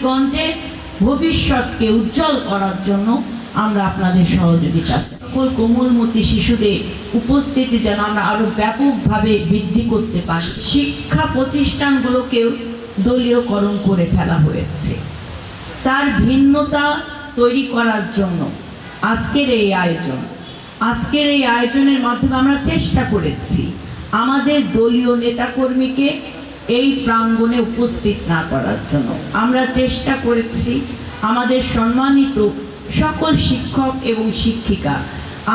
কেরানীগঞ্জে ভবিষ্যৎকে উজ্জ্বল করার জন্য আমরা আপনাদের সহযোগিতা সকল কোমলমতি শিশুদের উপস্থিতি যেন আমরা আরও ব্যাপকভাবে বৃদ্ধি করতে পারি। শিক্ষা প্রতিষ্ঠানগুলোকেও দলীয়করণ করে ফেলা হয়েছে। তার ভিন্নতা তৈরি করার জন্য আজকের এই আয়োজন। আজকের এই আয়োজনের মাধ্যমে আমরা চেষ্টা করেছি। আমাদের দলীয় নেতাকর্মীকে এই প্রাঙ্গণে উপস্থিত না করার জন্য। আমরা চেষ্টা করেছি আমাদের সম্মানিত সকল শিক্ষক এবং শিক্ষিকা,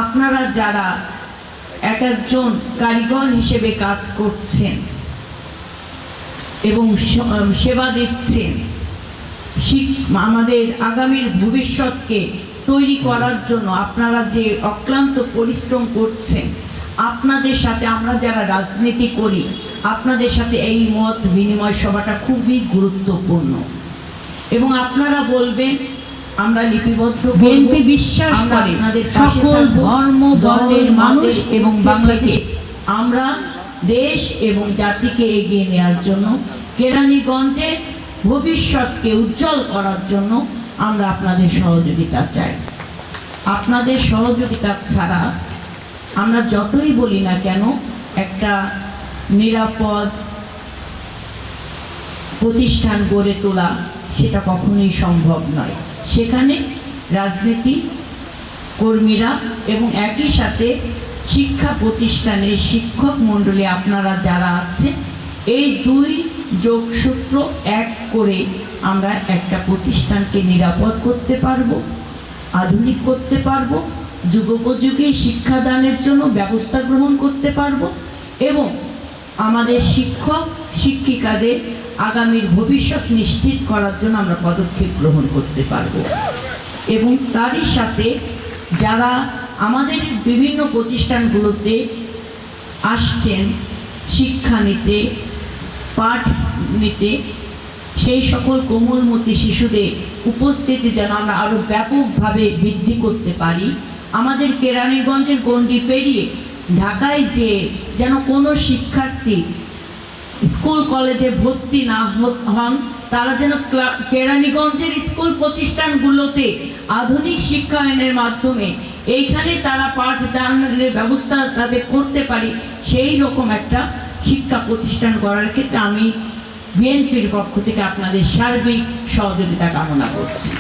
আপনারা যারা এক একজন কারিগর হিসেবে কাজ করছেন এবং সেবা দিচ্ছেন আমাদের আগামীর ভবিষ্যৎকে তৈরি করার জন্য আপনারা যে অক্লান্ত পরিশ্রম করছেন আপনাদের সাথে আমরা যারা রাজনীতি করি আপনাদের সাথে এই মত বিনিময় সভাটা খুবই গুরুত্বপূর্ণ। এবং আপনারা বলবেন আমরা লিপিবদ্ধ বিএনপি বিশ্বাস করে সকল ধর্ম বর্ণের মানুষ এবং বাংলাকে আমরা দেশ এবং জাতিকে এগিয়ে নেওয়ার জন্য কেরানীগঞ্জে ভবিষ্যৎকে উজ্জ্বল করার জন্য আমরা আপনাদের সহযোগিতা চাই। আপনাদের সহযোগিতা ছাড়া আমরা যতই বলি না কেন, একটা নিরাপদ প্রতিষ্ঠান গড়ে তোলা সেটা কখনোই সম্ভব নয়। সেখানে রাজনীতি কর্মীরা এবং একই সাথে শিক্ষা প্রতিষ্ঠানের শিক্ষক মণ্ডলী আপনারা যারা আছে এই দুই যোগসূত্র এক করে আমরা একটা প্রতিষ্ঠানকে নিরাপদ করতে পারব, আধুনিক করতে পারব যুগোপযোগী শিক্ষাদানের জন্য ব্যবস্থা গ্রহণ করতে পারব এবং আমাদের শিক্ষক, শিক্ষিকাদের আগামীর ভবিষ্যৎ নিশ্চিত করার জন্য আমরা পদক্ষেপ গ্রহণ করতে পারব। এবং তারই সাথে যারা আমাদের বিভিন্ন প্রতিষ্ঠানগুলোতে আসছেন, শিক্ষা নিতে, পাঠ নিতে, সেই সকল কোমলমতি শিশুদের উপস্থিতি যেন আমরা আরও ব্যাপকভাবে বৃদ্ধি করতে পারি। আমাদের কেরানীগঞ্জের গণ্ডি পেরিয়ে ঢাকায় যে যেন কোনো শিক্ষার্থী স্কুল কলেজে ভর্তি না হন, তারা যেন কেরানীগঞ্জের স্কুল প্রতিষ্ঠানগুলোতে আধুনিক শিক্ষায়নের মাধ্যমে এইখানে তারা পাঠদানের ব্যবস্থা তাদের করতে পারি, সেই রকম একটা শিক্ষা প্রতিষ্ঠান করার ক্ষেত্রে আমি বিএনপির পক্ষ থেকে আপনাদের সার্বিক সহযোগিতা কামনা করছি।